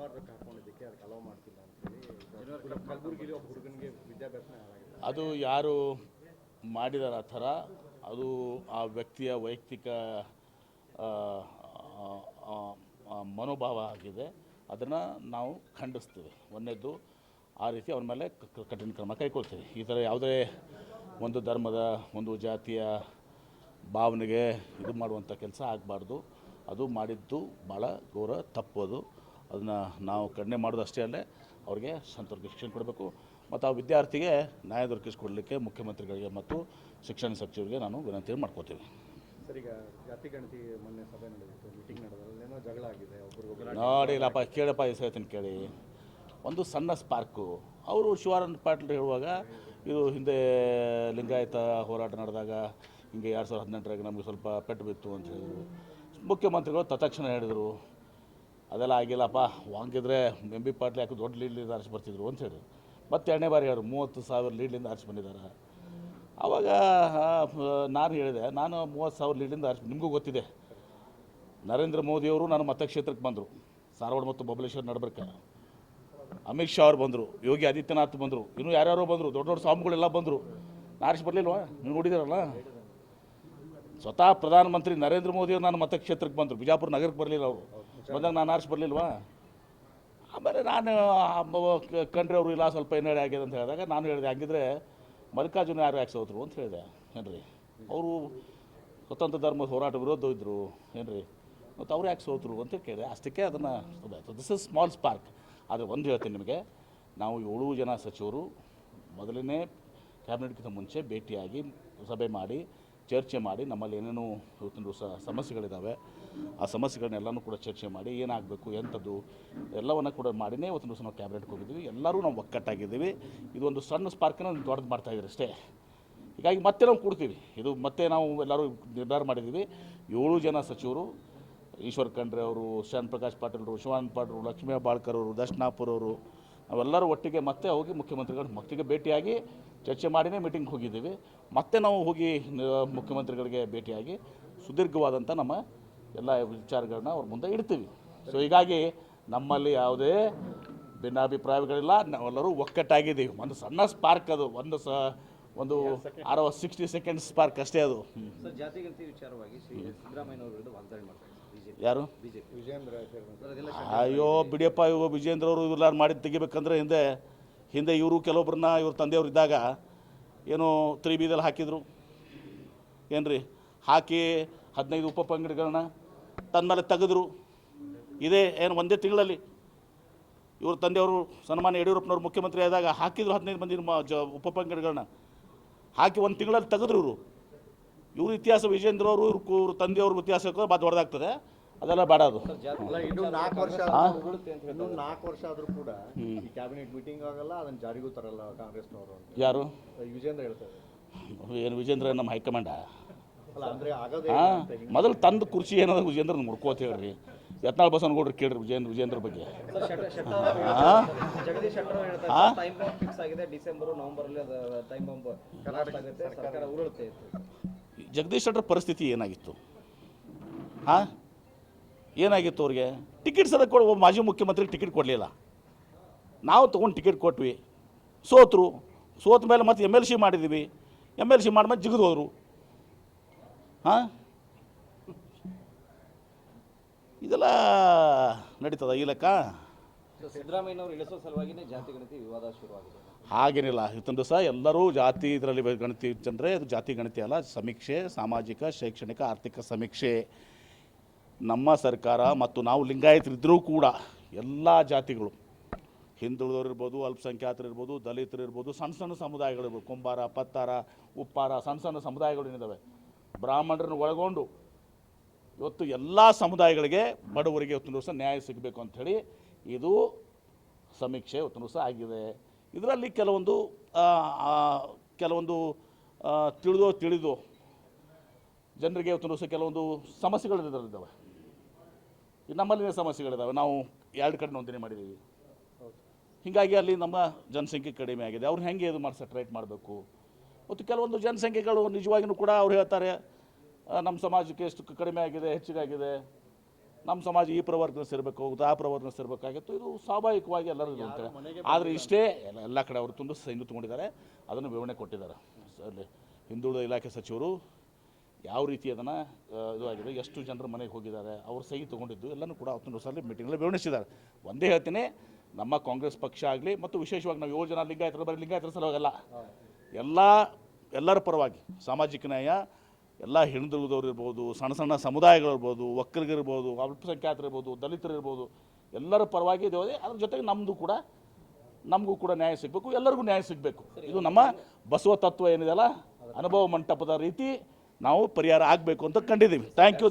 ಅನ್ವಾರ್ ಹಾಕೊಂಡಿದ್ದಕ್ಕೆ ಅದಕ್ಕೆ ಅಲೋ ಮಾಡ್ತಿಲ್ಲ ಅಂತೇಳಿ. ಕಲಬುರಗಿಲಿ ಒಬ್ಬ ಹುಡುಗನಿಗೆ ವಿದ್ಯಾಭ್ಯಾಸನ ಹಾಳಾಗಿದೆ ಅದು ಯಾರು ಮಾಡಿದಾರ ಆ ಥರ ಅದು ಆ ವ್ಯಕ್ತಿಯ ವೈಯಕ್ತಿಕ ಮನೋಭಾವ ಆಗಿದೆ. ಅದನ್ನು ನಾವು ಖಂಡಿಸ್ತೀವಿ. ಒಂದನೇದ್ದು ಆ ರೀತಿ ಅವ್ರ ಮೇಲೆ ಕಠಿಣ ಕ್ರಮ ಕೈಗೊಳ್ತೀವಿ. ಈ ಥರ ಯಾವುದೇ ಒಂದು ಧರ್ಮದ ಒಂದು ಜಾತಿಯ ಭಾವನೆಗೆ ಇದು ಮಾಡುವಂಥ ಕೆಲಸ ಆಗಬಾರ್ದು. ಅದು ಮಾಡಿದ್ದು ಭಾಳ ಗೌರವ ತಪ್ಪು ಅದು. ಅದನ್ನು ನಾವು ಕಡಿಮೆ ಮಾಡೋದು ಅಷ್ಟೇ ಅಲ್ಲೇ ಅವ್ರಿಗೆ ಸಂತರ್ಕ ಶಿಕ್ಷಣ ಕೊಡಬೇಕು. ಮತ್ತು ಆ ವಿದ್ಯಾರ್ಥಿಗೆ ನ್ಯಾಯ ದೊರಕಿಸಿಕೊಡಲಿಕ್ಕೆ ಮುಖ್ಯಮಂತ್ರಿಗಳಿಗೆ ಮತ್ತು ಶಿಕ್ಷಣ ಸಚಿವರಿಗೆ ನಾನು ವಿನಂತಿ ಮಾಡ್ಕೋತೀವಿ ಸರ್ ಈಗ ಜಾತಿ ಗಣತಿ ಮೊನ್ನೆ ಸಭೆ ನಡೆದಿತ್ತು ಮೀಟಿಂಗ್ ನಡೆದ್ರಲ್ಲಿ ಏನೋ ಜಗಳ ಆಗಿದೆ ಒಬ್ಬರು ನೋಡಿಲ್ಲಪ್ಪ ಕೇಳಪ್ಪ ಈ ಹೇಳ್ತೀನಿ ಕೇಳಿ. ಒಂದು ಸಣ್ಣ ಸ್ಪಾರ್ಕು ಅವರು ಶಿವಾನಂದ ಪಾಟೀಲ್ ಹೇಳುವಾಗ ಇದು ಹಿಂದೆ ಲಿಂಗಾಯತ ಹೋರಾಟ ನಡೆದಾಗ ಹಿಂಗೆ ಎರಡು ಸಾವಿರದ ಹದಿನೆಂಟರಾಗ ನಮಗೆ ಸ್ವಲ್ಪ ಪೆಟ್ಟು ಬಿತ್ತು ಅಂತ ಹೇಳಿದರು. ಮುಖ್ಯಮಂತ್ರಿಗಳು ತತ್ಕ್ಷಣ ಹೇಳಿದರು. ಅದೆಲ್ಲ ಆಗಿಲ್ಲಪ್ಪ, ವಾಂಗಿದ್ರೆ ಎಂ ಬಿ ಪಾಟೀಲ್ ಯಾಕೆ ದೊಡ್ಡ ಲೀಡ್ಲಿಂದ ಆರಿಸಿ ಬರ್ತಿದ್ರು ಅಂತ ಹೇಳಿದ್ರು. ಮತ್ತೆ ಎರಡನೇ ಬಾರಿ ಹೇಳಿದ್ರು ಮೂವತ್ತು ಸಾವಿರ ಲೀಡ್ಲಿಂದ ಆರಿಸಿ ಬಂದಿದ್ದಾರೆ. ಆವಾಗ ನಾನು ಹೇಳಿದೆ, ನಾನು ಮೂವತ್ತು ಸಾವಿರ ಲೀಡ್ಲಿಂದ ಆರಿಸಿ, ನಿಮಗೂ ಗೊತ್ತಿದೆ. ನರೇಂದ್ರ ಮೋದಿಯವರು ನಾನು ಮತಕ್ಷೇತ್ರಕ್ಕೆ ಬಂದರು. ಸಾರವಾಡ ಮತ್ತು ಬಬಲೇಶ್ವರ ನಡಬರ್ಕ. ಅಮಿತ್ ಶಾ ಅವ್ರು ಬಂದರು, ಯೋಗಿ ಆದಿತ್ಯನಾಥ್ ಬಂದರು, ಇನ್ನೂ ಯಾರ್ಯಾರೋ ಬಂದರು, ದೊಡ್ಡ ದೊಡ್ಡ ಸ್ವಾಮಿಗಳೆಲ್ಲ ಬಂದರು. ನಾರಿಸಿ ಬರಲಿಲ್ವಾ? ನೀವು ನೋಡಿದಿರಲ್ಲ ಸ್ವತಃ ಪ್ರಧಾನಮಂತ್ರಿ ನರೇಂದ್ರ ಮೋದಿಯವರು ನಾನು ಮತಕ್ಷೇತ್ರಕ್ಕೆ ಬಂದರು. ಬಿಜಾಪುರ ನಗರಕ್ಕೆ ಬರಲಿಲ್ಲ ಅವರು. ಬಂದಾಗ ನಾನು ಆರ್ಸಿ ಬರಲಿಲ್ವಾ? ಆಮೇಲೆ ನಾನು ಕಂಡ್ರೆ ಅವರು ಇಲ್ಲ, ಸ್ವಲ್ಪ ಹಿನ್ನಡೆ ಆಗಿದೆ ಅಂತ ಹೇಳಿದಾಗ ನಾನು ಹೇಳಿದೆ, ಹಾಗಿದ್ರೆ ಮಲ್ಲಿಕಾರ್ಜುನ ಯಾರು ಯಾಕೆ ಸೋತರು? ಅಂತ ಹೇಳಿದೆ, ಏನ್ರಿ? ಅವರು ಸ್ವತಂತ್ರ ಧರ್ಮದ ಹೋರಾಟ ವಿರೋಧ ಇದ್ದರು ಏನ್ರಿ? ಮತ್ತು ಅವ್ರು ಯಾಕೆ ಸೋತರು ಅಂತ ಕೇಳಿದೆ. ಅಷ್ಟಕ್ಕೆ ಅದನ್ನು ದಿಸ್ ಇಸ್ ಸ್ಮಾಲ್ ಸ್ಪಾರ್ಕ್ ಆದರೆ ಒಂದು ಹೇಳ್ತೀನಿ ನಿಮಗೆ, ನಾವು ಏಳು ಜನ ಸಚಿವರು ಮೊದಲನೇ ಕ್ಯಾಬಿನೆಟ್ಗಿಂತ ಮುಂಚೆ ಭೇಟಿಯಾಗಿ ಸಭೆ ಮಾಡಿ ಚರ್ಚೆ ಮಾಡಿ ನಮ್ಮಲ್ಲಿ ಏನೇನು ಇವತ್ತಿನ ಸ ಸಮಸ್ಯೆಗಳಿದ್ದಾವೆ ಆ ಸಮಸ್ಯೆಗಳನ್ನೆಲ್ಲನೂ ಕೂಡ ಚರ್ಚೆ ಮಾಡಿ ಏನಾಗಬೇಕು ಎಂಥದ್ದು ಎಲ್ಲವನ್ನು ಕೂಡ ಮಾಡಿನೇ ಇವತ್ತಿನ ದಿವಸ ನಾವು ಕ್ಯಾಬಿನೆಟ್ಗೆ ಹೋಗಿದ್ದೀವಿ. ಎಲ್ಲರೂ ನಾವು ಒಕ್ಕಟ್ಟಾಗಿದ್ದೀವಿ. ಇದು ಒಂದು ಸಣ್ಣ ಸ್ಪಾರ್ಕನ ದೊಡ್ಡದು ಮಾಡ್ತಾ ಇದ್ದೀರಿ ಅಷ್ಟೇ. ಹೀಗಾಗಿ ಮತ್ತೆ ನಾವು ಕೊಡ್ತೀವಿ. ಇದು ಮತ್ತೆ ನಾವು ಎಲ್ಲರೂ ನಿರ್ಧಾರ ಮಾಡಿದ್ದೀವಿ. ಏಳು ಜನ ಸಚಿವರು, ಈಶ್ವರ್ ಖಂಡ್ರೆ ಅವರು ಶಾನ್ ಪ್ರಕಾಶ್ ಪಾಟೀಲ್ರು, ಶಿವಾನಂದ ಪಾಟೀಲ್ ಲಕ್ಷ್ಮೀ ಬಾಳ್ಕರ್ ಅವರು, ದರ್ಶನಾಪುರ್ ಅವರು ನಾವೆಲ್ಲರೂ ಒಟ್ಟಿಗೆ ಮತ್ತೆ ಹೋಗಿ ಮುಖ್ಯಮಂತ್ರಿಗಳು ಮತ್ತಿಗೆ ಭೇಟಿಯಾಗಿ ಚರ್ಚೆ ಮಾಡಿನೇ ಮೀಟಿಂಗ್ ಹೋಗಿದ್ದೀವಿ. ಮತ್ತೆ ನಾವು ಹೋಗಿ ಮುಖ್ಯಮಂತ್ರಿಗಳಿಗೆ ಭೇಟಿಯಾಗಿ ಸುದೀರ್ಘವಾದಂಥ ನಮ್ಮ ಎಲ್ಲ ವಿಚಾರಗಳನ್ನ ಅವ್ರ ಮುಂದೆ ಇಡ್ತೀವಿ. ಸೊ ಹೀಗಾಗಿ ನಮ್ಮಲ್ಲಿ ಯಾವುದೇ ಭಿನ್ನಾಭಿಪ್ರಾಯಗಳಿಲ್ಲ. ನಾವೆಲ್ಲರೂ ಒಕ್ಕಟ್ಟಾಗಿದ್ದೀವಿ. ಒಂದು ಸಣ್ಣ ಸ್ಪಾರ್ಕ್ ಅದು. ಒಂದು ಸ ಒಂದು ಅರವತ್ತು ಸಿಕ್ಸ್ಟಿ ಸೆಕೆಂಡ್ ಸ್ಪಾರ್ಕ್ ಅಷ್ಟೇ ಅದು. ಹ್ಮ್. ಸರ್ ಜಾತಿ ವಿಚಾರವಾಗಿ ಶ್ರೀ ಸಿದ್ದರಾಮಯ್ಯ ಅವರು ವಿರುದ್ಧ ವಾಗ್ದಾಳಿ ಮಾಡ್ತಾರೆ ಯಾರು? ಅಯ್ಯೋ ಬಿಡಿಯಪ್ಪ ಇವು ವಿಜೇಂದ್ರ ಅವರು ಇವ್ರಲ್ಲಾರು ಮಾಡಿ ತೆಗಿಬೇಕಂದ್ರೆ ಹಿಂದೆ ಹಿಂದೆ ಇವರು ಕೆಲವೊಬ್ಬರನ್ನ ಇವ್ರ ತಂದೆಯವರು ಇದ್ದಾಗ ಏನು ತ್ರೀ ಬೀದಲ್ಲಿ ಹಾಕಿದರು. ಏನ್ರಿ? ಹಾಕಿ ಹದಿನೈದು ಉಪಪಂಗಡಗಳನ್ನ ತನ್ನ ಮೇಲೆ ತೆಗೆದ್ರು. ಇದೇ ಏನು ಒಂದೇ ತಿಂಗಳಲ್ಲಿ ಇವ್ರ ತಂದೆಯವರು ಸನ್ಮಾನ್ಯ ಯಡಿಯೂರಪ್ಪನವ್ರು ಮುಖ್ಯಮಂತ್ರಿ ಆದಾಗ ಹಾಕಿದ್ರು ಹದಿನೈದು ಮಂದಿ ಜ ಉಪಪಂಗಡಗಳನ್ನ ಹಾಕಿ ಒಂದು ತಿಂಗಳಲ್ಲಿ ತೆಗೆದ್ರು ಇವರು. ಇವ್ರ ಇತಿಹಾಸ ವಿಜೇಂದ್ರ ಅವರು ಇವ್ರ ತಂದೆ ಇವ್ರ ತಂದೆಯವ್ರ ಇತಿಹಾಸಕ್ಕೆ ಭಾಳ ದೊಡ್ಡದಾಗ್ತದೆ ಅದೆಲ್ಲ ಬೇಡ ಅದು. ಇನ್ನು ನಾಲ್ಕು ವರ್ಷ ಇನ್ನು ನಾಲ್ಕು ವರ್ಷ ಆದ್ರೂ ಕೂಡ ಈ ಕ್ಯಾಬಿನೆಟ್ ಮೀಟಿಂಗ್ ಆಗಲ್ಲ ಅದನ್ನ ಜಾರಿಗೂ ತರಲ್ಲ ಕಾಂಗ್ರೆಸ್ನವರು ಅಂತ. ಯಾರು? ವಿಜೇಂದ್ರ ಹೇಳ್ತಾರೆ. ಏನು ವಿಜೇಂದ್ರ ನಮ್ಮ ಹೈಕಮಾಂಡ? ಅಲ್ಲ ಅಂದ್ರೆ ಆಗೋದೇ ಹಾಂ ಇಲ್ಲ ಅಂತ ಹಿಂಗೆ ಮೊದಲು ತಂದು ಕುರ್ಚಿ ಏನದ ವಿಜೇಂದ್ರ ಮುಡ್ಕೋತ ಹೇಳ್ರಿ. ಯತ್ನಾಳ್ ಬಸವನಗೌಡ್ರು ಕೇಳ್ರಿ ವಿಜೇಂದ್ರ ವಿಜೇಂದ್ರ ಬಗ್ಗೆ. ಸರ್ ಶೆಟ್ಟ ಶೆಟ್ಟರ್ ಅವರು ಹಾ? ಹೇಳ್ತಾರೆ, ಜಗದೀಶ್ ಶೆಟ್ಟರ್ ಹೇಳ್ತಾರೆ ಟೈಮ್ ಬಾಂಬ್ ಫಿಕ್ಸ್ ಆಗಿದೆ ಡಿಸೆಂಬರ್ ನವೆಂಬರ್ ಅಲ್ಲಿ ಟೈಮ್ ಬಾಂಬ್ ಕರ್ನಾಟಕ ಸರ್ಕಾರ ಉರುಳುತ್ತೆ. ಜಗದೀಶ್ ಶೆಟ್ಟರ್ ಪರಿಸ್ಥಿತಿ ಏನಾಗಿತ್ತು? ಹಾಂ? ಏನಾಗಿತ್ತು ಅವ್ರಿಗೆ? ಟಿಕೆಟ್ ಸದ ಕೊಡ ಮಾಜಿ ಮುಖ್ಯಮಂತ್ರಿಗೆ ಟಿಕೆಟ್ ಕೊಡಲಿಲ್ಲ. ನಾವು ತೊಗೊಂಡು ಟಿಕೆಟ್ ಕೊಟ್ವಿ. ಸೋತರು. ಸೋತ ಮೇಲೆ ಮತ್ತೆ ಎಂ ಎಲ್ ಸಿ ಮಾಡಿದ್ವಿ. ಎಂ ಎಲ್ ಸಿ ಮಾಡಿದ್ಮೇಲೆ ಜಿಗಿದು ಹೋದರು. ಹಾಂ? ಇದೆಲ್ಲ ನಡೀತದ ಈ ಲೆಕ್ಕ? ಸೊ ಇಳಿಸೋ ಸಲುವಾಗಿನೇ ಜಾತಿ ಗಣತಿ ವಿವಾದ ಶುರುವಾಗಿದೆ. ಹಾಗೇನಿಲ್ಲ. ಇವತ್ತೊಂದು ದಿವಸ ಎಲ್ಲರೂ ಜಾತಿ ಇದರಲ್ಲಿ ಗಣತಿ ಅಂದರೆ ಅದು ಜಾತಿ ಗಣತಿ ಅಲ್ಲ ಸಮೀಕ್ಷೆ ಸಾಮಾಜಿಕ ಶೈಕ್ಷಣಿಕ ಆರ್ಥಿಕ ಸಮೀಕ್ಷೆ. ನಮ್ಮ ಸರ್ಕಾರ ಮತ್ತು ನಾವು ಲಿಂಗಾಯತರಿದ್ದರೂ ಕೂಡ ಎಲ್ಲ ಜಾತಿಗಳು, ಹಿಂದುಳಿದವರು ಇರ್ಬೋದು, ಅಲ್ಪಸಂಖ್ಯಾತರು ಇರ್ಬೋದು, ದಲಿತರು ಇರ್ಬೋದು, ಸಣ್ಣ ಸಣ್ಣ ಸಮುದಾಯಗಳಿರ್ಬೋದು ಕುಂಬಾರ ಪತ್ತಾರ ಉಪ್ಪಾರ, ಸಣ್ಣ ಸಣ್ಣ ಸಮುದಾಯಗಳು ಏನಿದ್ದಾವೆ ಬ್ರಾಹ್ಮಣರನ್ನು ಒಳಗೊಂಡು ಇವತ್ತು ಎಲ್ಲ ಸಮುದಾಯಗಳಿಗೆ ಬಡವರಿಗೆ ಇವತ್ತು ದಿವಸ ನ್ಯಾಯ ಸಿಗಬೇಕು ಅಂಥೇಳಿ ಇದು ಸಮೀಕ್ಷೆ ಇವತ್ತು ದಿವಸ ಆಗಿದೆ. ಇದರಲ್ಲಿ ಕೆಲವೊಂದು ಕೆಲವೊಂದು ತಿಳಿದೋ ತಿಳಿದೋ ಜನರಿಗೆ ಇವತ್ತು ದಿವಸ ಕೆಲವೊಂದು ಸಮಸ್ಯೆಗಳು ಇದರಲ್ಲಿದ್ದಾವೆ ನಮ್ಮಲ್ಲಿನ ಸಮಸ್ಯೆಗಳಿದ್ದಾವೆ ನಾವು ಎರಡು ಕಡೆ ನೋಂದಣಿ ಮಾಡಿದ್ದೀವಿ ಹೀಗಾಗಿ ಅಲ್ಲಿ ನಮ್ಮ ಜನಸಂಖ್ಯೆ ಕಡಿಮೆ ಆಗಿದೆ. ಅವ್ರು ಹೆಂಗೆ ಇದು ಮಾಡಿ ಸಟ್ರೇಟ್ ಮಾಡಬೇಕು? ಮತ್ತು ಕೆಲವೊಂದು ಜನಸಂಖ್ಯೆಗಳು ನಿಜವಾಗಿಯೂ ಕೂಡ ಅವ್ರು ಹೇಳ್ತಾರೆ ನಮ್ಮ ಸಮಾಜಕ್ಕೆ ಎಷ್ಟು ಕಡಿಮೆ ಆಗಿದೆ ಹೆಚ್ಚಿಗಾಗಿದೆ ನಮ್ಮ ಸಮಾಜ ಈ ಪ್ರವರ್ಗನ ಸೇರಬೇಕು ಹೌದು ಆ ಪ್ರವರ್ಗನ ಸೇರಬೇಕಾಗಿತ್ತು. ಇದು ಸ್ವಾಭಾವಿಕವಾಗಿ ಎಲ್ಲರೂ ಇರುತ್ತೆ ಆದರೆ ಇಷ್ಟೇ ಎಲ್ಲ ಕಡೆ ಅವರು ತುಂಬ ಸೈನ್ಯ ತೊಗೊಂಡಿದ್ದಾರೆ ಅದನ್ನು ವಿವರಣೆ ಕೊಟ್ಟಿದ್ದಾರೆ. ಅಲ್ಲಿ ಹಿಂದುಳಿದ ಇಲಾಖೆ ಸಚಿವರು ಯಾವ ರೀತಿ ಅದನ್ನು ಇದು ಆಗಿದೆ, ಎಷ್ಟು ಜನರ ಮನೆಗೆ ಹೋಗಿದ್ದಾರೆ, ಅವ್ರ ಸಹಿ ತೊಗೊಂಡಿದ್ದು ಎಲ್ಲನೂ ಕೂಡ ಅವತ್ತೊಂದು ಸಲ ಮೀಟಿಂಗಲ್ಲಿ ವಿವರಿಸಿದ್ದಾರೆ ಒಂದೇ ಹೇಳ್ತೀನಿ, ನಮ್ಮ ಕಾಂಗ್ರೆಸ್ ಪಕ್ಷ ಆಗಲಿ ಮತ್ತು ವಿಶೇಷವಾಗಿ ನಾವು ಯೋಜನಾ ಲಿಂಗಾಯತರು, ಬರೀ ಲಿಂಗಾಯತರ ಸಲುವಾಗಲ್ಲ. ಎಲ್ಲ, ಎಲ್ಲರ ಪರವಾಗಿ, ಸಾಮಾಜಿಕ ನ್ಯಾಯ, ಎಲ್ಲ ಹಿಂದುಳಿದವ್ರು ಇರ್ಬೋದು, ಸಣ್ಣ ಸಣ್ಣ ಸಮುದಾಯಗಳಿರ್ಬೋದು ಒಕ್ಕಲಿಗಿರ್ಬೋದು ಅಲ್ಪಸಂಖ್ಯಾತರಿರ್ಬೋದು ದಲಿತರಿರ್ಬೋದು ಎಲ್ಲರ ಪರವಾಗಿ ಇದೆ ಅದ್ರ ಜೊತೆಗೆ ನಮ್ಮದು ಕೂಡ, ನಮಗೂ ಕೂಡ ನ್ಯಾಯ ಸಿಗಬೇಕು, ಎಲ್ಲರಿಗೂ ನ್ಯಾಯ ಸಿಗಬೇಕು. ಇದು ನಮ್ಮ ಬಸವ ತತ್ವ ಏನಿದೆಯಲ್ಲ, ಅನುಭವ ಮಂಟಪದ ರೀತಿ ನಾವು ಪರಿಹಾರ ಆಗಬೇಕು ಅಂತ ಕಂಡಿದ್ದೀವಿ. Thank you